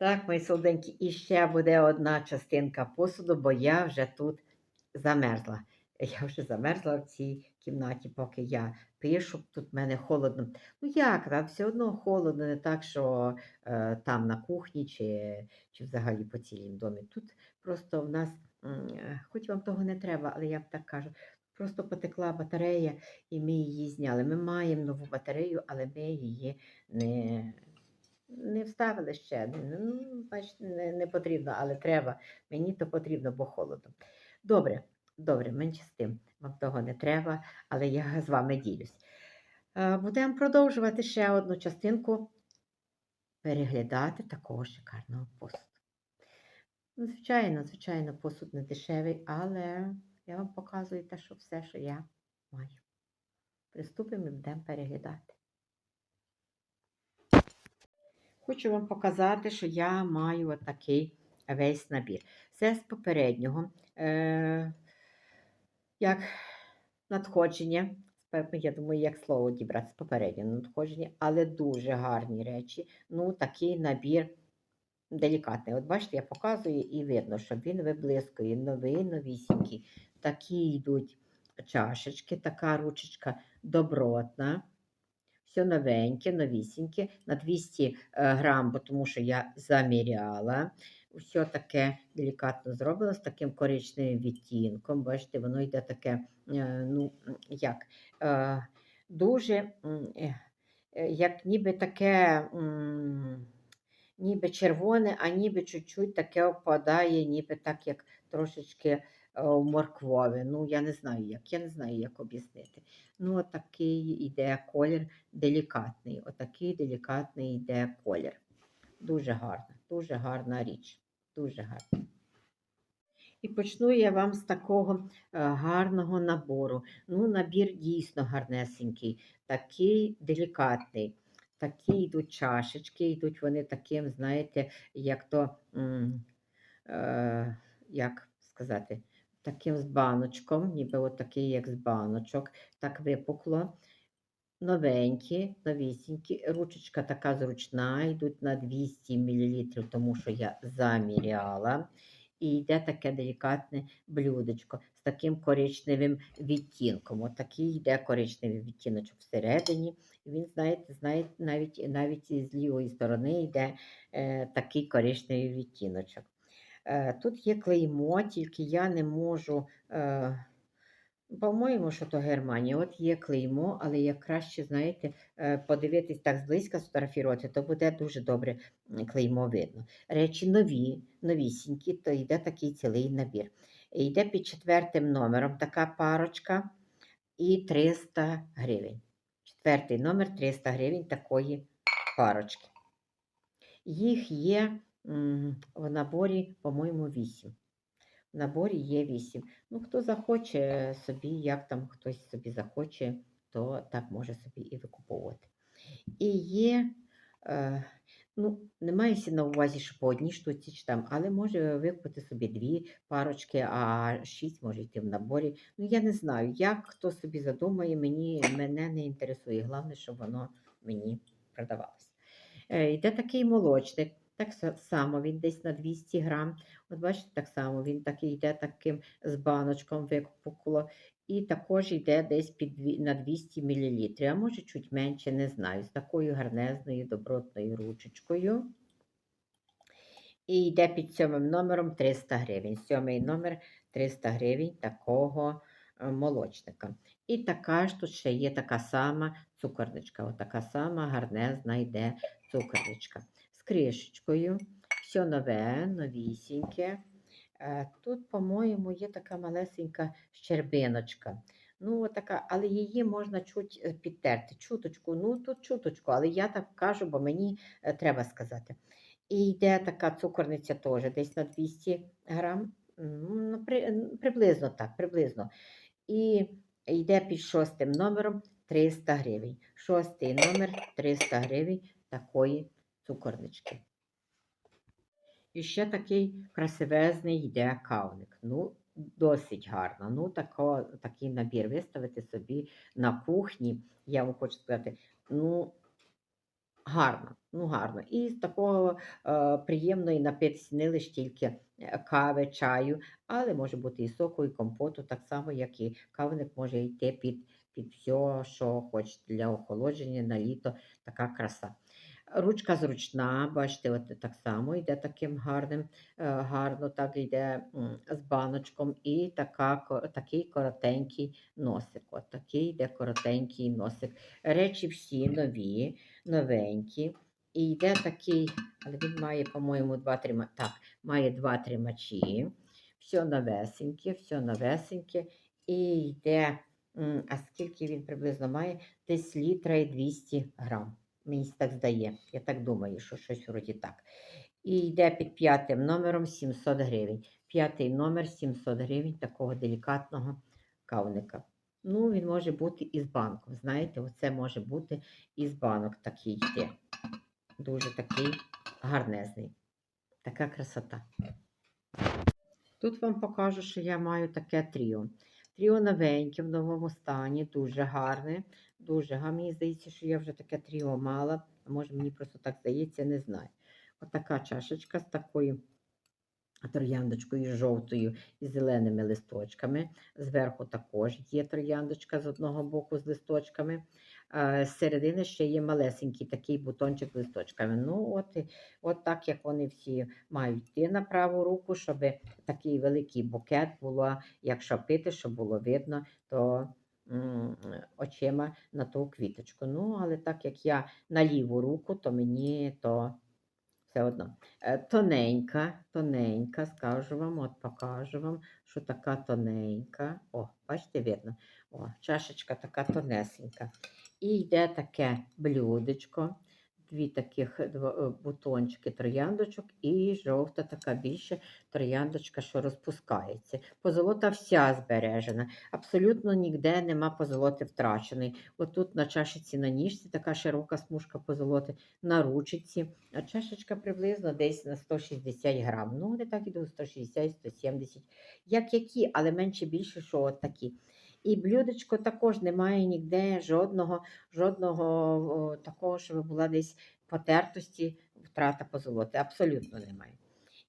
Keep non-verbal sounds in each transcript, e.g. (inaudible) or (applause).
Так, мої солоденькі, і ще буде одна частинка посуду, бо я вже тут замерзла. Я вже замерзла в цій кімнаті, поки я пишу. Тут в мене холодно. Ну як, там все одно холодно, не так, що е, там на кухні чи, чи взагалі по цілім домі. Тут просто в нас, е, хоч вам того не треба, але я вам так кажу, просто потекла батарея і ми її зняли. Ми маємо нову батарею, але ми її не, не вставили ще. Ну, бачите, не, не потрібно, але треба. Мені то потрібно, бо холодно. Добре, добре, менше з тим. Вам того не треба, але я з вами ділюсь. Е, Будемо продовжувати ще одну частинку переглядати такого шикарного посуду. Звичайно, звичайно, посуд не дешевий, але я вам показую те, що все, що я маю. Приступимо і будемо переглядати. Хочу вам показати, що я маю отакий весь набір. Це з попереднього, е, як надходження. Я думаю, як слово дібрати з попереднього надходження, але дуже гарні речі. Ну, такий набір делікатний. От бачите, я показую і видно, що він виблискує новий, новісінький. Такі йдуть чашечки, така ручечка добротна. Все новеньке, новісіньке, на 200 е, грам, бо тому що я заміряла. Все таке делікатно зроблено з таким коричневим відтінком. Бачите, воно йде таке, е, ну, як, е, дуже, е, е, як ніби таке, ніби червоне, а ніби чуть-чуть таке опадає, ніби так, як трошечки в морквове. Ну, я не знаю, як, я не знаю, як об'яснити. Ну, отакий іде колір делікатний. Отакий делікатний йде колір. Дуже гарна, дуже гарна річ. Дуже гарна. І почну я вам з такого е, гарного набору. Ну, набір дійсно гарнесенький, такий делікатний. Такі йдуть чашечки, йдуть вони таким, знаєте, як то, е, як сказати, таким з баночком, ніби от такий, як з баночок, так випукло. Новенькі, новісінькі. Ручечка така зручна, йдуть на 200 мл, тому що я заміряла. І йде таке делікатне блюдечко з таким коричневим відтінком. От такий йде коричневий відтіночок всередині. Він, знаєте, знаєте, навіть, навіть з лівої сторони йде е, такий коричневий відтіночок. Е, тут є клеймо, тільки я не можу. Е, по-моєму, що то Германія. От є клеймо, але як краще, знаєте, е, подивитись так зблизька, сфотографувати, то буде дуже добре клеймо видно. Речі нові, новісінькі, то йде такий цілий набір. Йде під четвертим номером така парочка і 300 гривень. Четвертий номер 300 гривень такої парочки. Їх є в наборі, по-моєму, 8. В наборі є 8. Ну, хто захоче собі, як там хтось собі захоче, то так може собі і викуповувати. І є, е, ну, не мається на увазі, що по одній штуці чи там, але може викупити собі дві парочки, а шість може йти в наборі. Ну, я не знаю, як хто собі задумає, мені, мене не інтересує. Головне, щоб воно мені продавалося. Е, йде такий молочник. Так само він десь на 200 грам. От бачите, так само він такий йде таким з баночком випукло. І також йде десь під на 200 мл, а може чуть менше, не знаю, з такою гарнезною добротною ручечкою. І йде під сьомим номером 300 гривень. Сьомий номер 300 гривень такого е, молочника. І така ж тут ще є така сама цукорничка. Отака сама гарнезна йде цукорничка. Кришечкою. Все нове, новісіньке. Е, Тут, по-моєму, є така малесенька щербиночка. Ну, така, але її можна чуть е, підтерти. Чуточку, ну тут чуточку, але я так кажу, бо мені е, треба сказати. І йде така цукорниця теж десь на 200 грам. Ну, при- Приблизно так, приблизно. І йде під шостим номером 300 гривень. Шостий номер 300 гривень такої цукорнички. І ще такий красивезний йде кавник. Ну, досить гарно. Ну, тако, такий набір виставити собі на кухні. Я вам хочу сказати, ну, Гарно, ну гарно. І з такого е, приємно і не лише тільки е, кави, чаю, але може бути і соку, і компоту, так само, як і кавник може йти під, під все, що хочете для охолодження на літо, така краса. Ручка зручна, бачите, от так само йде таким гарним, е, гарно так йде з баночком, і така, такий коротенький носик. От такий йде коротенький носик. Речі всі нові, новенькі. І йде такий, але він має, по-моєму, два трима. Так, має два тримачі. Все новесеньке, все новесеньке. І йде, а скільки він приблизно має? Десь літра і 200 грам. Мені так здає. Я так думаю, що щось вроді так. І йде під п'ятим номером 700 гривень. П'ятий номер 700 гривень такого делікатного кавника. Ну, він може бути із банком. Знаєте, оце може бути із банок такий йде. Дуже такий гарнезний. Така красота. Тут вам покажу, що я маю таке тріо. Тріо новеньке, в новому стані, дуже гарне. Дуже гарне. Мені здається, що я вже таке тріо мала. А може мені просто так здається, не знаю. Отака чашечка з такою трояндочкою жовтою і зеленими листочками. Зверху також є трояндочка з одного боку з листочками. З середини ще є малесенький такий бутончик з листочками. Ну, от, от так як вони всі мають йти на праву руку, щоб такий великий букет було, якщо пити, щоб було видно, то очима на ту квіточку. Ну, але так як я на ліву руку, то мені то все одно. Е, Тоненька, тоненька, скажу вам, от покажу вам, що така тоненька. О, бачите, видно? О, чашечка така тонесенька. І йде таке блюдечко, дві таких е, бутончики трояндочок і жовта така більша трояндочка, що розпускається. Позолота вся збережена. Абсолютно ніде нема позолоти втраченої. Отут на чашечці на ніжці така широка смужка позолоти, на ручці. А чашечка приблизно десь на 160 грам. Ну, не так і до 160-170. Як які, але менше більше, що от такі. І блюдечко також немає ніде жодного, жодного такого, щоб була десь потертості, втрата позолоти. Абсолютно немає.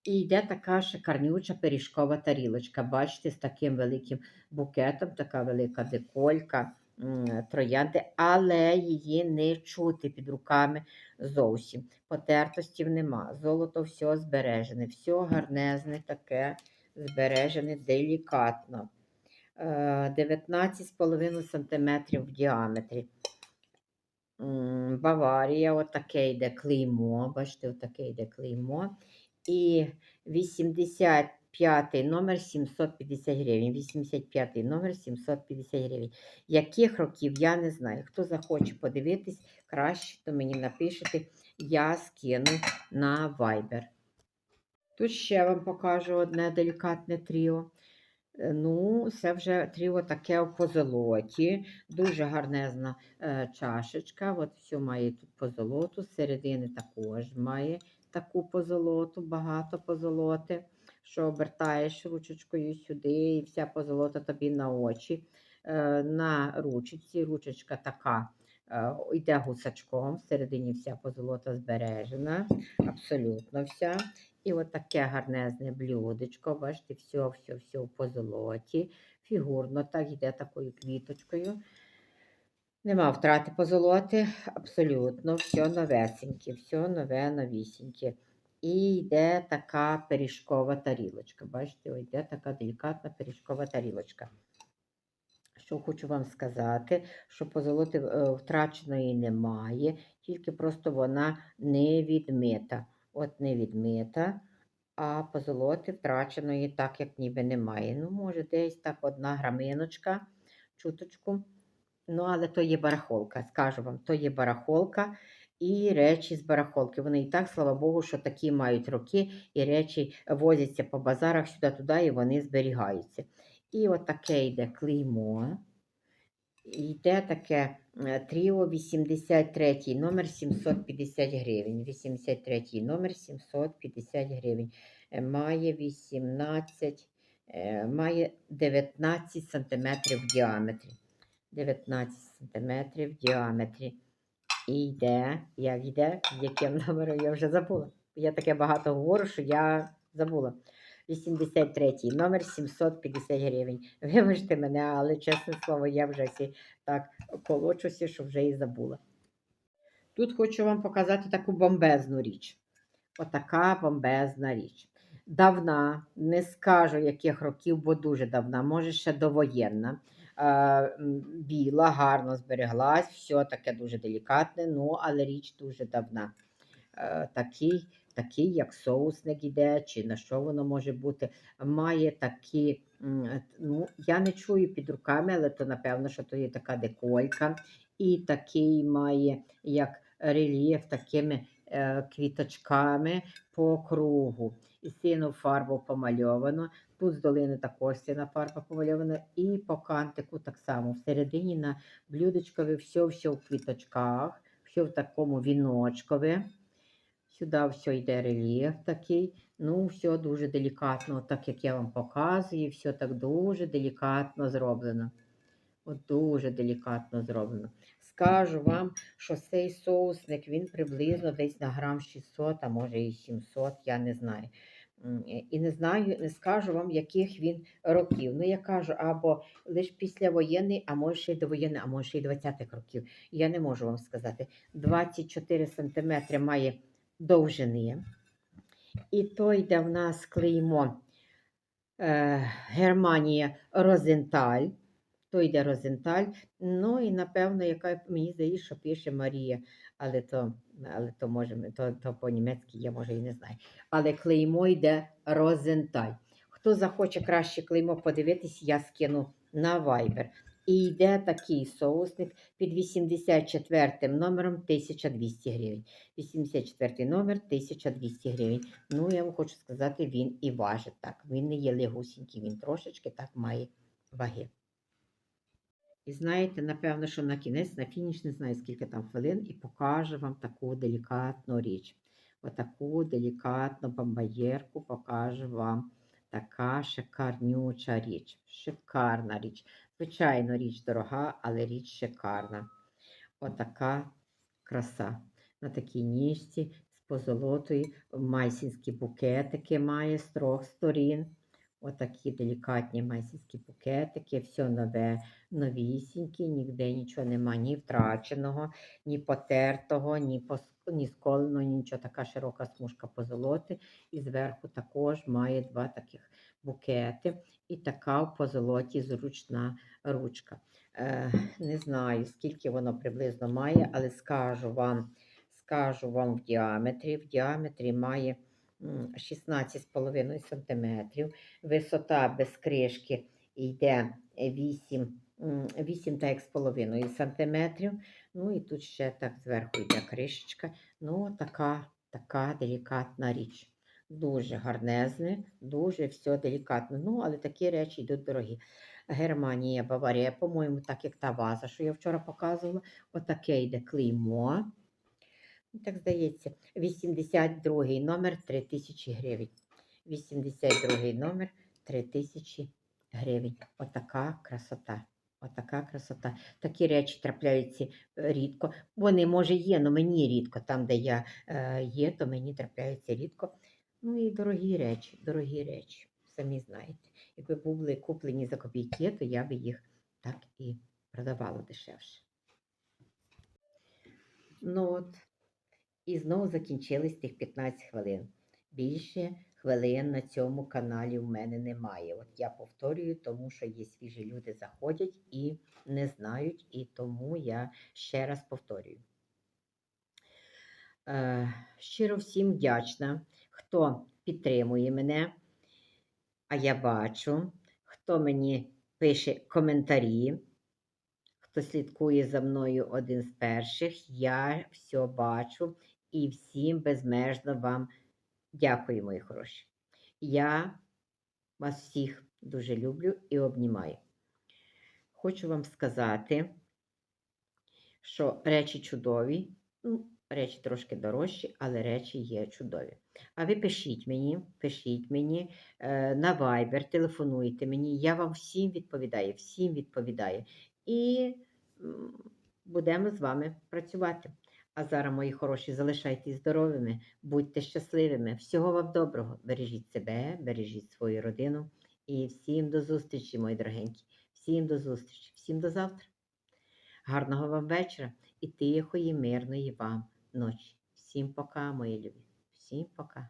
І йде така шикарнюча пиріжкова тарілочка. Бачите, з таким великим букетом, така велика деколька троянди, але її не чути під руками зовсім. Потертостів нема. Золото все збережене, все гарнезне, таке збережене делікатно. Е, 19,5 см в діаметрі. Баварія, отаке йде клеймо. Бачите, отаке йде клеймо. І 85 номер 750 гривень. 85 номер 750 гривень. Яких років, я не знаю. Хто захоче подивитись, краще, то мені напишете, я скину на Viber. Тут ще вам покажу одне делікатне тріо. Е, Ну, це вже тріо таке в позолоті. Дуже гарнезна е, чашечка. От все має тут позолоту. З середини також має таку позолоту, багато позолоти, що обертаєш ручечкою сюди, і вся позолота тобі на очі. Е, на ручці. Ручечка така йде гусачком. Всередині вся позолота збережена, абсолютно вся. І от таке гарнезне блюдечко, бачите, все, все, все в позолоті. Фігурно так йде такою квіточкою. Нема втрати позолоти, абсолютно, все новесеньке, все нове, новісіньке. І йде така пиріжкова тарілочка. Бачите, йде така делікатна пиріжкова тарілочка. Що хочу вам сказати, що позолоти е, втраченої немає, тільки просто вона не відмита. От не відмита, а позолоти втраченої так, як ніби немає. Ну, може, десь так одна граминочка, чуточку. Ну, але то є барахолка, скажу вам, то є барахолка і речі з барахолки. Вони і так, слава Богу, що такі мають роки, і речі возяться по базарах сюди-туди, і вони зберігаються. І от таке йде клеймо. Йде таке е, тріо 83 номер 750 гривень. 83 номер 750 гривень. Е, Має 18, е, має 19 сантиметрів в діаметрі. 19 сантиметрів в діаметрі. І йде, як йде, яким (laughs) номером я вже забула. Я таке багато говорю, що я забула. 83 номер 750 гривень. (laughs) Вибачте мене, але чесне слово, я вже всі так колочуся, що вже і забула. Тут хочу вам показати таку бомбезну річ. Отака бомбезна річ. Давна, не скажу яких років, бо дуже давна, може ще довоєнна. Е, Біла, гарно збереглась, все таке дуже делікатне, ну, але річ дуже давна. Е, Такий, такий, як соусник іде, чи на що воно може бути, має такі, е, ну, я не чую під руками, але то напевно, що то є така деколька. І такий має як рельєф такими е, квіточками по кругу. І сину фарбу помальовано. Тут з долини також сина фарба помальована. І по кантику так само. Всередині на блюдечкові все, все в квіточках, все в такому віночкові. Сюди все йде рельєф такий. Ну, все дуже делікатно, так як я вам показую, все так дуже делікатно зроблено. От дуже делікатно зроблено. Скажу вам, що цей соусник він приблизно десь на грам 600, а може і 700, я не знаю. І не знаю, не скажу вам, яких він років. Ну, я кажу, або лише післявоєнний, а може ще й довоєнний, а може ще й 20-х років. Я не можу вам сказати. 24 см має довжини. І то йде в нас клеймо е, Германія Розенталь. То йде Розенталь. Ну і напевно, яка мені здається, що пише Марія, але то, але то може то, то по-німецьки я може і не знаю. Але клеймо йде Розенталь. Хто захоче краще клеймо подивитись, я скину на Viber. І йде такий соусник під 84 номером 1200 гривень. 84 номер 1200 гривень. Ну, я вам хочу сказати, він і важить так. Він не є легусінький, він трошечки так має ваги. І знаєте, напевно, що на кінець, на фініш, не знаю, скільки там хвилин, і покаже вам таку делікатну річ. Отаку делікатну бомбаєрку покаже вам така шикарнюча річ. Шикарна річ. Звичайно, річ дорога, але річ шикарна. Отака краса. На такій ніжці з позолотою. Майсінські букетики має з трьох сторін. Отакі делікатні майсінські букетики, все нове, новісінькі, ніде нічого нема, ні втраченого, ні потертого, ні, пос... ні сколеного, нічого. Така широка смужка позолоти. І зверху також має два таких букети. І така в позолоті зручна ручка. Е, не знаю, скільки воно приблизно має, але скажу вам, скажу вам в діаметрі. В діаметрі має 16,5 см. Висота без кришки йде 8, м, 8 так як з половиною сантиметрів. Ну і тут ще так зверху йде кришечка. Ну, така, така делікатна річ. Дуже гарнезне, дуже все делікатно. Ну, але такі речі йдуть дорогі. Германія, Баварія, по-моєму, так як та ваза, що я вчора показувала. Отаке йде клеймо. Так здається, 82 номер 3000 гривень. 82 номер 3000 гривень. Отака красота. Отака красота. Такі речі трапляються е, рідко. Вони, може, є, але мені рідко. Там, де я е, є, то мені трапляються рідко. Ну і дорогі речі, дорогі речі. Самі знаєте. Якби були куплені за копійки, то я би їх так і продавала дешевше. Ну от, і знову закінчились тих 15 хвилин. Більше хвилин на цьому каналі в мене немає. От я повторюю, тому що є свіжі люди заходять і не знають, і тому я ще раз повторюю. Е, щиро всім вдячна, хто підтримує мене, а я бачу, хто мені пише коментарі, хто слідкує за мною один з перших, я все бачу і всім безмежно вам дякую, мої хороші. Я вас всіх дуже люблю і обнімаю. Хочу вам сказати, що речі чудові, ну, речі трошки дорожчі, але речі є чудові. А ви пишіть мені, пишіть мені е, на Viber, телефонуйте мені, я вам всім відповідаю, всім відповідаю. І будемо з вами працювати. А зараз, мої хороші, залишайтесь здоровими, будьте щасливими. Всього вам доброго. Бережіть себе, бережіть свою родину. І всім до зустрічі, мої дорогенькі. Всім до зустрічі, всім до завтра. Гарного вам вечора і тихої, мирної вам ночі. Всім пока, мої любі. Всім пока.